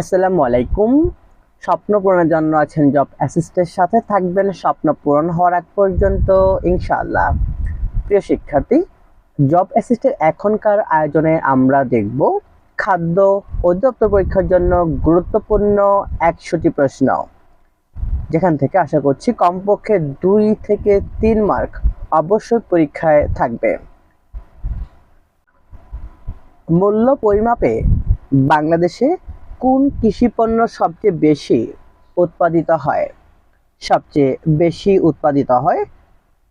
আসসালামু আলাইকুম। স্বপ্ন পূরণের জন্য আছেন জব অ্যাসিস্টের সাথে থাকবেন স্বপ্ন পূরণ হওয়ার আগ পর্যন্ত, ইনশাআল্লাহ। প্রিয় শিক্ষার্থী জব অ্যাসিস্টের এখনকার আয়োজনে আমরা দেখব খাদ্য অধিদপ্তর পরীক্ষার জন্য গুরুত্বপূর্ণ একশোটি প্রশ্ন। যেখান থেকে আশা করছি কমপক্ষে দুই থেকে তিন মার্ক অবশ্যই পরীক্ষায় থাকবে। মূল্য পরিমাপে বাংলাদেশে কোন কৃষি পণ্য সবচেয়ে বেশি উৎপাদিত হয়? সবচেয়ে বেশি উৎপাদিত হয়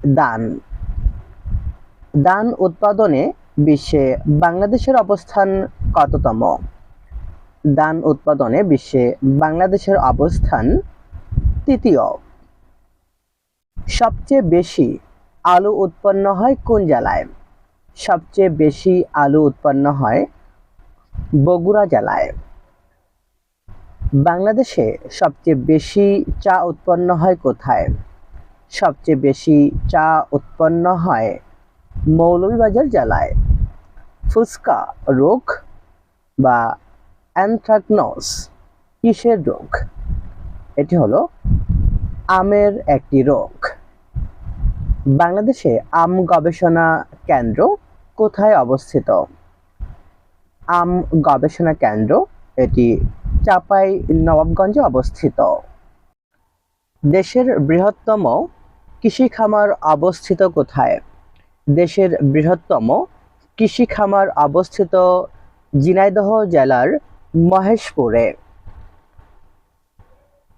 ধান। ধান উৎপাদনে বিশ্বে বাংলাদেশের অবস্থান কততম? ধান উৎপাদনে বিশ্বে বাংলাদেশের অবস্থান তৃতীয়। সবচেয়ে বেশি আলু উৎপন্ন হয় কোন জেলায়? সবচেয়ে বেশি আলু উৎপন্ন হয় বগুড়া জেলায়। বাংলাদেশে সবচেয়ে বেশি চা উৎপন্ন হয় কোথায়? সবচেয়ে বেশি চা উৎপন্ন হয় মৌলভীবাজার জেলায়। ফুসকা রোগ বা অ্যানথ্রাকনোস কিসের রোগ? এটি হলো আমের একটি রোগ। বাংলাদেশে আম গবেষণা কেন্দ্র কোথায় অবস্থিত? আম গবেষণা কেন্দ্র এটি চাপাই, নবাবগঞ্জে অবস্থিত। দেশের বৃহত্তম কৃষি খামার অবস্থিত কোথায়? দেশের বৃহত্তম কৃষি খামার অবস্থিত ঝিনাইদহ জেলার মহেশপুরে।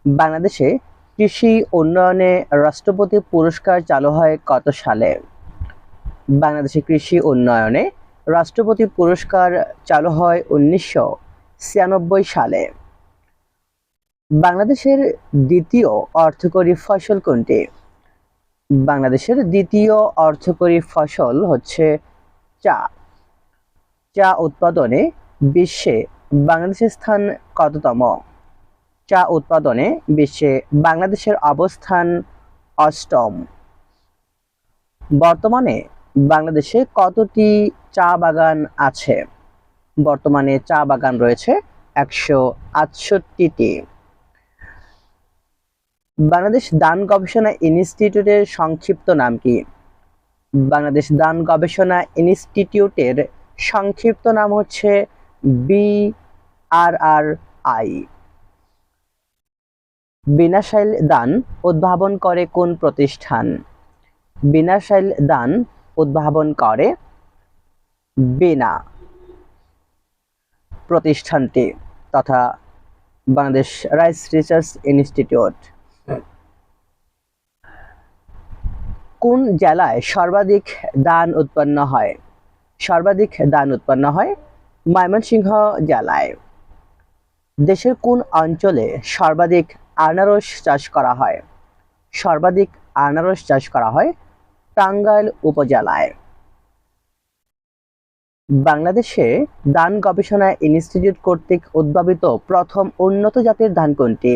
বাংলাদেশে কৃষি উন্নয়নে রাষ্ট্রপতি পুরস্কার চালু হয় কত সালে? বাংলাদেশে কৃষি উন্নয়নে রাষ্ট্রপতি পুরস্কার চালু হয় উনিশশো ছিয়ানব্বই সালে। বাংলাদেশের দ্বিতীয় অর্থকরী ফসল কোনটি? বাংলাদেশের দ্বিতীয় অর্থকরী ফসল হচ্ছে চা। চা উৎপাদনে বিশ্বে বাংলাদেশের স্থান কততম? চা উৎপাদনে বিশ্বে বাংলাদেশের অবস্থান অষ্টম। বর্তমানে বাংলাদেশে কতটি চা বাগান আছে? বর্তমানে চা বাগান রয়েছে একশো বাংলাদেশ দান গবেষণা ইনস্টিটিউটের সংক্ষিপ্ত নাম কি? বাংলাদেশ দান গবেষণা ইনস্টিটিউটের সংক্ষিপ্ত নাম হচ্ছে বি আর আর আই। বিনাশাইল দান উদ্ভাবন করে কোন প্রতিষ্ঠান? বিনাশাইল দান উদ্ভাবন করে বিনা। প্রতিষ্ঠানটি তথা বাংলাদেশ রাইস রিসার্চ ইনস্টিটিউট। কোন জেলায় সর্বাধিক ধান উৎপন্ন হয়? সর্বাধিক ধান উৎপন্ন হয় ময়মনসিংহ জেলায়। দেশের কোন অঞ্চলে সর্বাধিক আনারস চাষ করা হয়? সর্বাধিক আনারস চাষ করা হয় টাঙ্গাইল উপজেলায়। বাংলাদেশে ধান গবেষণা ইনস্টিটিউট কর্তৃক উদ্ভাবিত প্রথম উন্নত জাতের ধান কোনটি?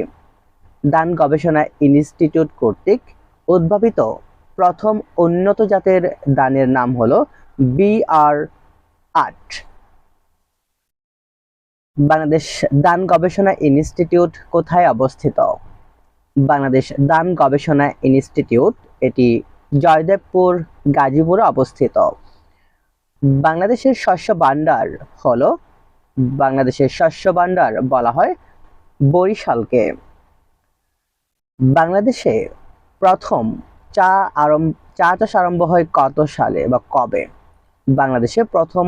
ধান গবেষণা ইনস্টিটিউট কর্তৃক উদ্ভাবিত প্রথম উন্নত জাতের ধানের নাম হলো বিআর আট। বাংলাদেশ দান গবেষণা ইনস্টিটিউট কোথায় অবস্থিত? বাংলাদেশ দান গবেষণা ইনস্টিটিউট, এটি জয়দেবপুর, গাজীপুরে অবস্থিত। বাংলাদেশের শস্য ভাণ্ডার হলো, বাংলাদেশের শস্য ভাণ্ডার বলা হয় বরিশালকে। বাংলাদেশে প্রথম চা আরম্ভ, চা চাষ আরম্ভ হয় কত সালে বা কবে? বাংলাদেশে প্রথম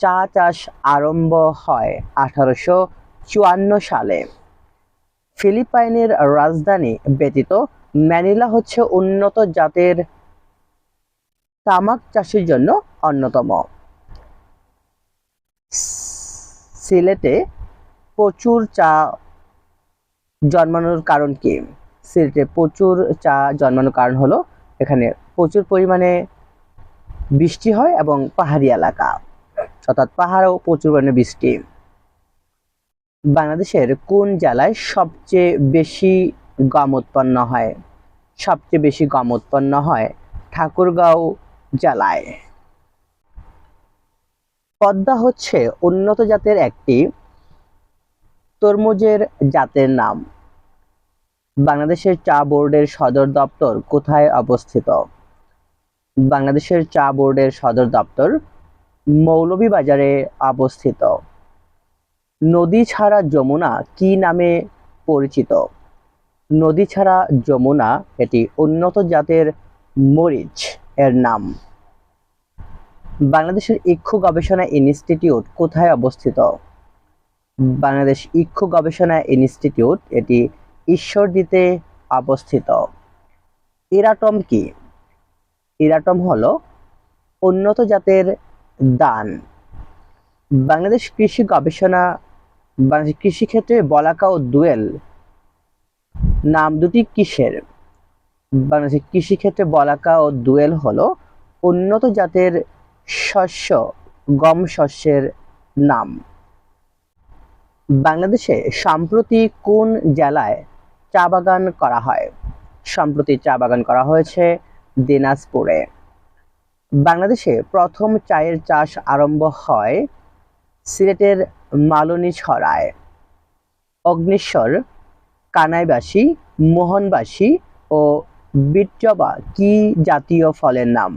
চা চাষ আরম্ভ হয় আঠারোশো চুয়ান্ন সালে। ফিলিপাইনের রাজধানী ব্যতীত ম্যানিলা হচ্ছে উন্নত জাতের তামাক চাষের জন্য অন্যতম। সিলেটে প্রচুর চা জন্মানোর কারণ কি? সিলেটে প্রচুর চা জন্মানোর কারণ হলো এখানে প্রচুর পরিমাণে বৃষ্টি হয় এবং পাহাড়ি এলাকা। অর্থাৎ পাহাড়েও প্রচুর পরিমাণে বৃষ্টি। বাংলাদেশের কোন জেলায় সবচেয়ে বেশি গম উৎপন্ন হয়? সবচেয়ে বেশি গম উৎপন্ন হয় ঠাকুরগাঁও জেলায় পদ্মা হচ্ছে উন্নত জাতের একটি তরমুজের জাতের নাম। বাংলাদেশের চা বোর্ডের সদর দপ্তর কোথায় অবস্থিত? বাংলাদেশের চা বোর্ডের সদর দপ্তর মৌলভীবাজারে অবস্থিত। নদী ছাড়া যমুনা কি নামে পরিচিত? নদী ছাড়া যমুনা এটি উন্নত জাতের মরিচ। এর নাম। বাংলাদেশের ইক্ষু গবেষণা ইনস্টিটিউট কোথায় অবস্থিত? বাংলাদেশ ইক্ষু গবেষণা ইনস্টিটিউট, এটি ঈশ্বরদীতে অবস্থিত। ইরাটম কি? ইরাটম হল উন্নত জাতের দান। বাংলাদেশ কৃষি গবেষণা, বাংলাদেশ কৃষিক্ষেত্রে বলাকা ও দুয়েল নাম দুটি কিসের? বাংলাদেশের কৃষিক্ষেত্রে বলাকা ও দুয়েল হলো উন্নত জাতের শস্য, গম শস্যের নাম। বাংলাদেশে সম্প্রতি কোন জেলায় চা বাগান করা হয়? সম্প্রতি চা বাগান করা হয়েছে দিনাজপুরে। বাংলাদেশে প্রথম চায়ের চাষ আরম্ভ হয় সিলেটের মালনী ছড়ায়। অগ্নিশ্বর, কানাইবাসী, মোহনবাসী ও বিটজবা কি জাতীয় ফলের নাম?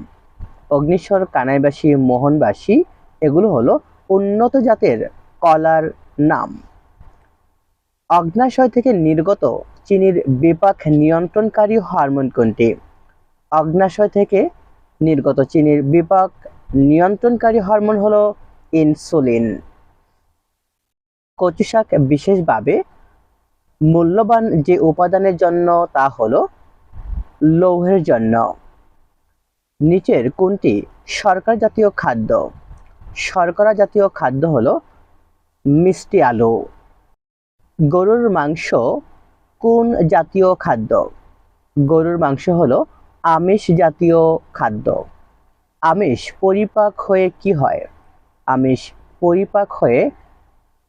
অগ্নিশ্বর কানাইবাসী, মোহনবাসী, এগুলো হলো উন্নত জাতের কলার নাম। অগ্নাশয় থেকে নির্গত চিনির বিপাক নিয়ন্ত্রণকারী হরমোন কোনটি? অগ্নাশয় থেকে নির্গত চিনির বিপাক নিয়ন্ত্রণকারী হরমোন হলো ইনসুলিন। কচু শাক বিশেষভাবে মূল্যবান যে উপাদানের জন্য তা হলো লৌহের জন্য। নিচের কোনটি? শর্করা জাতীয় খাদ্য। শর্করা জাতীয় খাদ্য হলো মিষ্টি আলু। গরুর মাংস কোন জাতীয় খাদ্য? গরুর মাংস হলো আমিষ জাতীয় খাদ্য। আমিষ পরিপাক হয়ে কি হয়? আমিষ পরিপাক হয়ে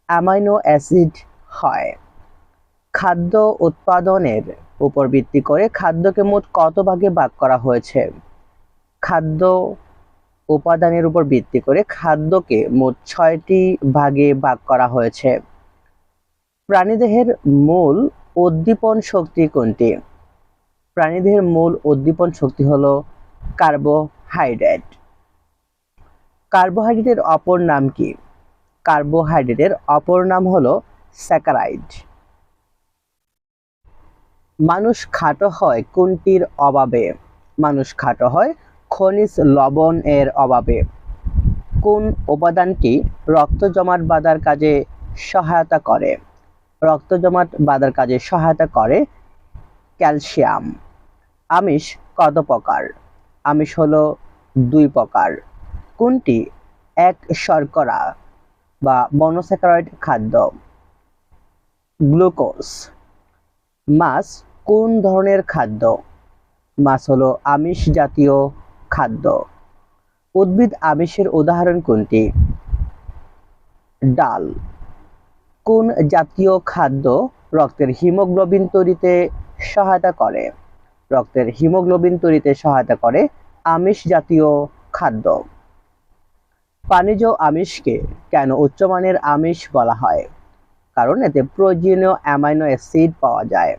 অ্যামাইনো অ্যাসিড হয়। খাদ্য উৎপাদনের উপর ভিত্তি করে খাদ্যকে মোট কত ভাগে ভাগ করা হয়েছে? খাদ্য উপাদানের উপর ভিত্তি করে খাদ্যকে মোট ছয়টি ভাগে ভাগ করা হয়েছে। প্রাণীদেহের মূল উদ্দীপন শক্তি কোনটি? প্রাণীদেহের মূল উদ্দীপন শক্তি হলো কার্বোহাইড্রেট। কার্বোহাইড্রেটের অপর নাম কি? কার্বোহাইড্রেটের অপর নাম হলো স্যাকারাইড। মানুষ খাটো হয় কোনটির অভাবে? মানুষ খাটো হয় খনিজ লবণ এর অভাবে। কোন উপাদানটি রক্ত জমাট বাঁধার কাজে সহায়তা করে? রক্ত জমাট বাঁধার কাজে সহায়তা করে ক্যালসিয়াম। আমিষ কত প্রকার? আমিষ হলো দুই প্রকার। কোনটি এক শর্করা বা মনোস্যাকারয়েড খাদ্য? গ্লুকোজ। মাছ কোন ধরনের খাদ্য? মাছ হলো আমিষ জাতীয় খাদ্য। উদ্ভিদ আমিষের উদাহরণ কোনটি? ডাল। কোন জাতীয় খাদ্য রক্তের হিমোগ্লোবিন তৈরিতে সহায়তা করে? রক্তের হিমোগ্লোবিন তৈরিতে সহায়তা করে আমিষ জাতীয় খাদ্য। পানিজ আমিষকে কেন উচ্চমানের আমিষ বলা হয়? কারণ এতে প্রয়োজনীয় অ্যামাইনো অ্যাসিড পাওয়া যায়।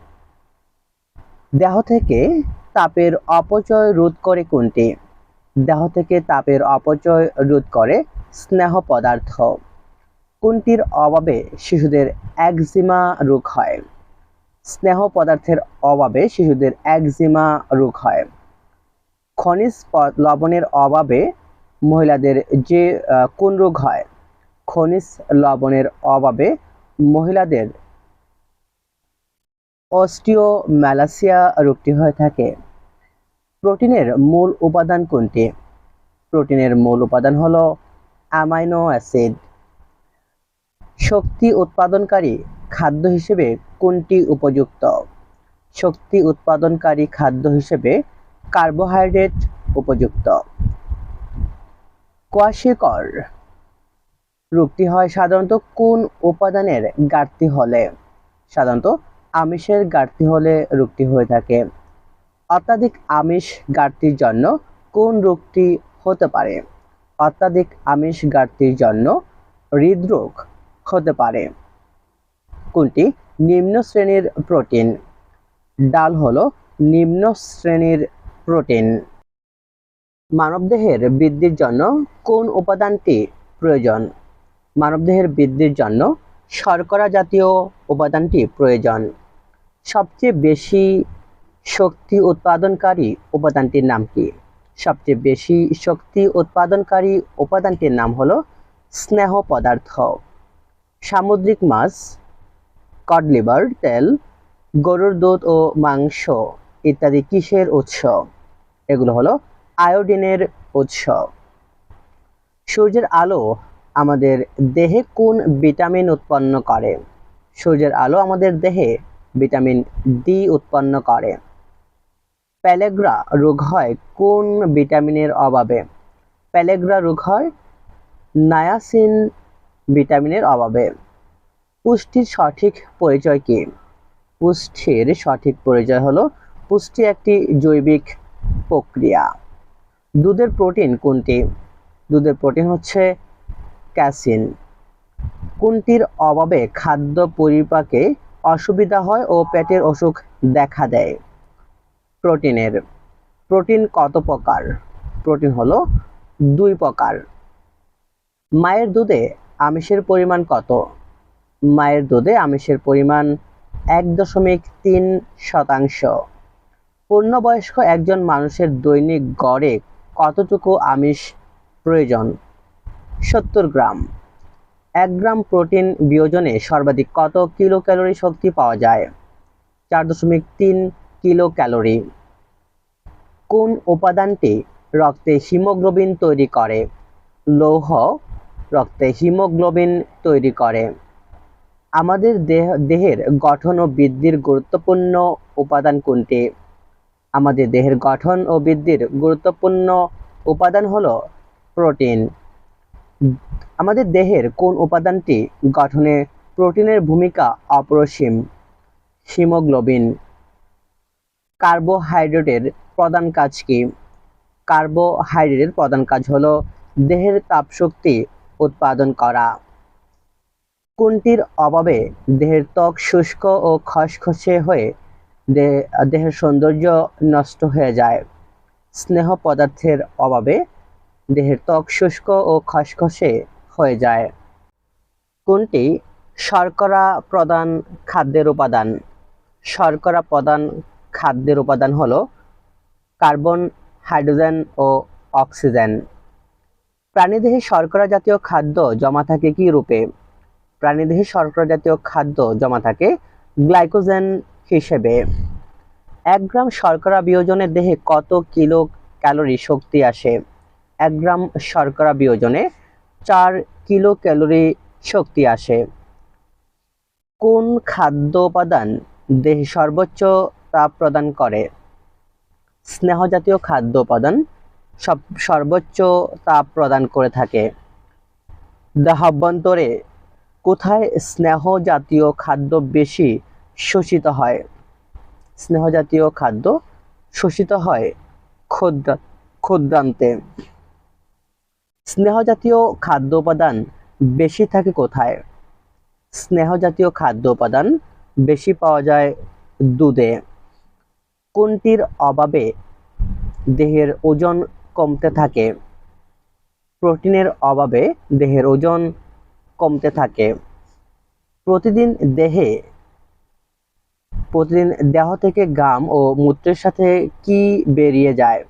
দেহ থেকে তাপের অপচয় রোধ করে কোনটি? দেহ থেকে তাপের অপচয় রোধ করে স্নেহ পদার্থ। কোনটির অভাবে শিশুদের একজিমা রোগ হয়? স্নেহ পদার্থের অভাবে শিশুদের একজিমা রোগ হয়। খনিজ লবণের অভাবে মহিলাদের যে কোন রোগ হয়? খনিজ লবণের অভাবে মহিলাদের অস্টিওম্যালাসিয়া রোগটি হয়ে থাকে। প্রোটিনের মূল উপাদান কোনটি? প্রোটিনের মূল উপাদান হলো অ্যামাইনো অ্যাসিড। শক্তি উৎপাদনকারী খাদ্য হিসেবে কোনটি উপযুক্ত? শক্তি উৎপাদনকারী খাদ্য হিসেবে কার্বোহাইড্রেট উপযুক্ত। কোয়াশিকর রোগটি হয় সাধারণত কোন উপাদানের ঘাটতি হলে? সাধারণত আমিষের ঘাটতি হলে রোগটি হয়ে থাকে। অত্যাধিক আমিষ ঘাটতির জন্য কোন রোগটি হতে পারে? অত্যাধিক আমিষ ঘাটতির জন্য হৃদরোগ হতে পারে। কোনটি? নিম্ন শ্রেণির প্রোটিন। ডাল হলো নিম্ন শ্রেণির প্রোটিন। মানবদেহের বৃদ্ধির জন্য কোন উপাদানটি প্রয়োজন? মানবদেহের বৃদ্ধির জন্য শর্করা জাতীয় উপাদানটি প্রয়োজন। সবচেয়ে বেশি শক্তি উৎপাদনকারী উপাদানটির নাম কি? সবচেয়ে বেশি শক্তি উৎপাদনকারী উপাদানটির নাম হলো স্নেহ পদার্থ। সামুদ্রিক মাছ কডলিভার তেল, গরুর দুধ ও মাংস ইত্যাদি কিসের উৎস? এগুলো হলো আয়োডিনের উৎস। সূর্যের আলো আমাদের দেহে কোন ভিটামিন উৎপন্ন করে? সূর্যের আলো আমাদের দেহে ভিটামিন ডি উৎপন্ন করে। প্যালেগ্রা রোগ হয় কোন ভিটামিনের অভাবে? প্যালেগ্রা রোগ হয় নায়াসিন ভিটামিনের অভাবে। পুষ্টির সঠিক পরিচয় কি? পুষ্টির সঠিক পরিচয় হলো পুষ্টি একটি জৈবিক প্রক্রিয়া। দুধের প্রোটিন কোনটি? দুধের প্রোটিন হচ্ছে ক্যাসিন। কোনটির অভাবে খাদ্য পরিপাকে অসুবিধা হয় ও পেটের অসুখ দেখা দেয়? প্রোটিনের। প্রোটিন কত প্রকার? প্রোটিন হলো দুই প্রকার। মায়ের দুধে আমিষের পরিমাণ কত? মায়ের দুধে আমিষের পরিমাণ এক দশমিক তিন শতাংশ। পূর্ণবয়স্ক একজন মানুষের দৈনিক গড়ে কতটুকু আমিষ প্রয়োজন? সত্তর গ্রাম। এক গ্রাম প্রোটিন বিয়োজনে সর্বাধিক কত কিলো ক্যালোরি শক্তি পাওয়া যায়? চার দশমিক তিন কিলো ক্যালোরি কোন উপাদানটি রক্তে হিমোগ্লোবিন তৈরি করে? লৌহ রক্তে হিমোগ্লোবিন তৈরি করে। আমাদের দেহ, দেহের গঠন ও বৃদ্ধির গুরুত্বপূর্ণ উপাদান কোনটি? আমাদের দেহের গঠন ও বৃদ্ধির গুরুত্বপূর্ণ উপাদান হলো প্রোটিন। আমাদের দেহের কোন উপাদানটি গঠনে প্রোটিনের ভূমিকা অপরিসীম? হিমোগ্লোবিন। কার্বোহাইড্রেটের প্রধান কাজ কি? কার্বোহাইড্রেটের প্রধান কাজ হলো দেহের তাপশক্তি উৎপাদন করা। কোনটির অভাবে দেহের ত্বক শুষ্ক ও খসখসে হয়ে দেহের সৌন্দর্য নষ্ট হয়ে যায়? স্নেহ পদার্থের অভাবে দেহের ত্বক শুষ্ক ও খসখসে হয়ে যায়। কোনটি? শর্করা প্রধান খাদ্যের উপাদান। শর্করা প্রধান খাদ্যের উপাদান হলো কার্বন, হাইড্রোজেন ও অক্সিজেন। প্রাণীদেহে শর্করা জাতীয় খাদ্য জমা থাকে কি রূপে? প্রাণীদেহে শর্করা জাতীয় খাদ্য জমা থাকে গ্লাইকোজেন হিসেবে। এক গ্রাম শর্করা বিয়োজনে দেহে কত কিলো ক্যালোরি শক্তি আসে? এক গ্রাম শর্করা বিয়োজনে চার কিলো ক্যালোরি শক্তি আসে। কোন খাদ্য উপাদান দেহে সর্বোচ্চ তাপ প্রদান করে? স্নেহ জাতীয় খাদ্য উপাদান সব সর্বোচ্চ তাপ প্রদান করে থাকে। দেহাভ্যন্তরে কোথায় স্নেহ জাতীয় খাদ্য বেশি শোষিত হয়? স্নেহ জাতীয় খাদ্য শোষিত হয় ক্ষুদ্র, ক্ষুদ্রান্তে। স্নেহ জাতীয় খাদ্য উপাদান বেশি থাকে কোথায়? স্নেহ জাতীয় খাদ্য উপাদান বেশি পাওয়া যায় দুধে। কোনটির অভাবে দেহের ওজন কমতে থাকে? প্রোটিনের অভাবে দেহের ওজন কমতে থাকে। প্রতিদিন দেহে, প্রতিদিন দেহ থেকে গাম ও মূত্রের সাথে কি বেরিয়ে যায়?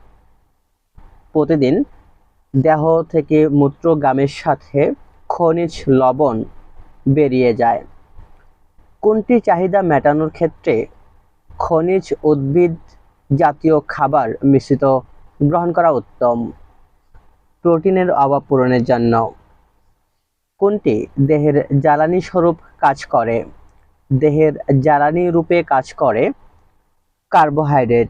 প্রতিদিন দেহ থেকে মূত্র গামের সাথে খনিজ লবণ বেরিয়ে যায়। কোনটি চাহিদা মেটানোর ক্ষেত্রে খনিজ উদ্ভিদ জাতীয় খাবার মিশ্রিত গ্রহণ করা উত্তম? প্রোটিনের অভাব পূরণের জন্য। কোনটি দেহের জ্বালানি স্বরূপ কাজ করে? দেহের জ্বালানি রূপে কাজ করে কার্বোহাইড্রেট।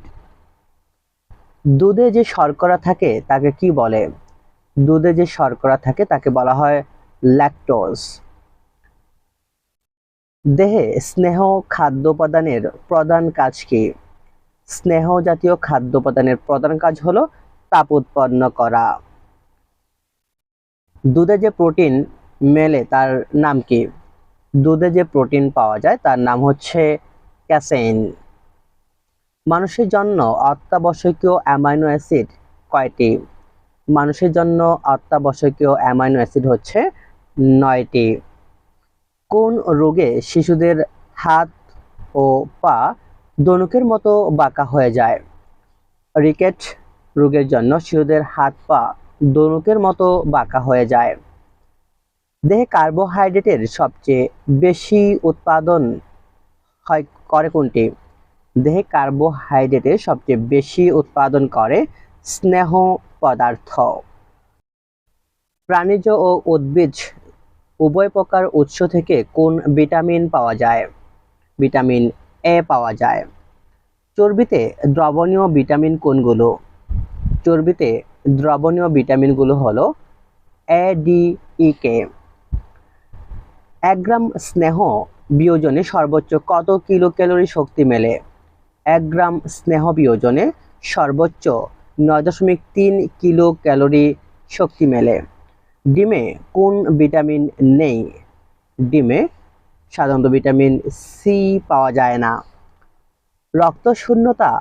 দুধে যে শর্করা থাকে তাকে কি বলে? দুধে যে শর্করা থাকে তাকে বলা হয় ল্যাকটোজ দেহে স্নেহ খাদ্য উপাদানের প্রধান কাজ কি? স্নেহ জাতীয় খাদ্য উপাদানের প্রধান কাজ হলো তাপ উৎপন্ন করা। দুধে যে প্রোটিন মেলে তার নাম কি? দুধে যে প্রোটিন পাওয়া যায় তার নাম হচ্ছে ক্যাসেইন মানুষের জন্য অত্যাবশ্যকীয় অ্যামাইনো অ্যাসিড কয়টি? মানুষের জন্য অত্যাবশ্যকীয় অ্যামাইনো অ্যাসিড হচ্ছে নয়টি। কোন রোগে শিশুদের হাত ও পা দনুকের মতো বাঁকা হয়ে যায়? রিকেট রোগের জন্য শিশুদের হাত পা দনুকের মতো বাঁকা হয়ে যায়। দেহে কার্বোহাইড্রেটের সবচেয়ে বেশি উৎপাদন হয় করে কোনটি? দেহে কার্বোহাইড্রেটের সবচেয়ে বেশি উৎপাদন করে স্নেহ পদার্থ। প্রাণীজ ও উদ্ভিজ, উভয় প্রকার উৎস থেকে কোন ভিটামিন পাওয়া যায়? ভিটামিন এ পাওয়া যায়। চর্বিতে দ্রবণীয় ভিটামিন কোনগুলো? চর্বিতে দ্রবণীয় ভিটামিনগুলো হলো এ ডি ই কে এক গ্রাম স্নেহ বিয়োজনে সর্বোচ্চ কত কিলো ক্যালোরি শক্তি মেলে? এক গ্রাম স্নেহ বিয়োজনে সর্বোচ্চ নয় দশমিক তিন কিলো ক্যালোরি শক্তি মেলে। ডিমে কোন ভিটামিন নেই? ডিমে সাধারণত ভিটামিন সি পাওয়া যায় না। রক্ত শূন্যতা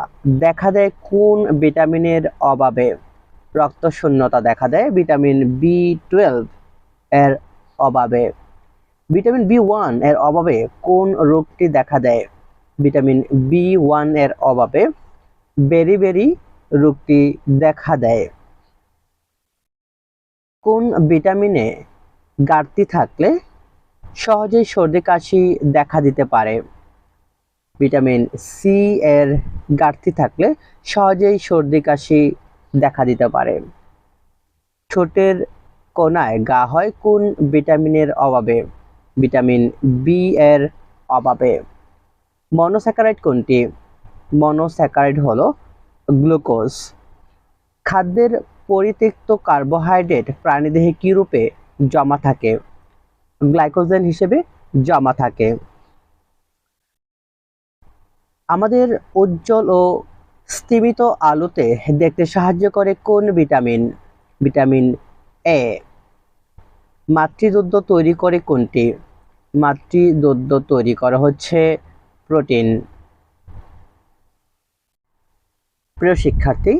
দেখা দেয় কোন ভিটামিনের অভাবে? রক্ত শূন্যতা দেখা দেয় ভিটামিন বি টুয়েলভ এর অভাবে। ভিটামিন বি ওয়ানের অভাবে কোন রোগটি দেখা দেয়? ভিটামিন বি ওয়ানের অভাবে। বেরি বেরি রোগটি দেখা দেয়। কোন ভিটামিনে ঘাটতি থাকলে সহজেই সর্দি কাশি দেখা দিতে পারে? ভিটামিন সি এর ঘাটতি থাকলে সহজেই সর্দি কাশি দেখা দিতে পারে। ঠোঁটের কোনায় গা হয় কোন ভিটামিনের অভাবে? ভিটামিন বি এর অভাবে। মনোস্যাকারাইড কোনটি? মনোস্যাকারাইড হলো গ্লুকোজ। খাদ্যের পরিত্যক্ত কার্বোহাইড্রেট প্রাণীদেহে কী রূপে জমা থাকে। গ্লাইকোজেন হিসেবে জমা থাকে। আমাদের উজ্জ্বল ও স্তিমিত আলোতে দেখতে সাহায্য করে কোন ভিটামিন? Vitamin A. মাতৃদুগ্ধ তৈরি করে কোনটি? মাতৃদুগ্ধ তৈরি করা হচ্ছে প্রোটিন। প্রিয় শিক্ষার্থী,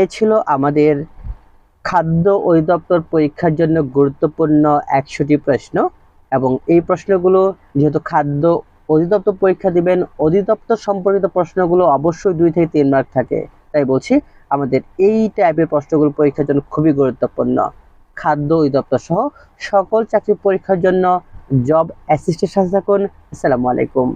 এ ছিল আমাদের খাদ্য অধিদপ্তর পরীক্ষার জন্য গুরুত্বপূর্ণ একশোটি প্রশ্ন এবং এই প্রশ্নগুলো যেহেতু খাদ্য অধিদপ্তর পরীক্ষা দিবেন, অধিদপ্তর সম্পর্কিত প্রশ্নগুলো অবশ্যই দুই থেকে তিন মার্ক থাকে। তাই বলছি, আমাদের এই টাইপের প্রশ্নগুলো পরীক্ষার জন্য খুবই গুরুত্বপূর্ণ। খাদ্য অধিদপ্তর সহ সকল চাকরি পরীক্ষার জন্য জব অ্যাসিস্ট্যান্ট সাথে থাকুন। আসসালামু আলাইকুম।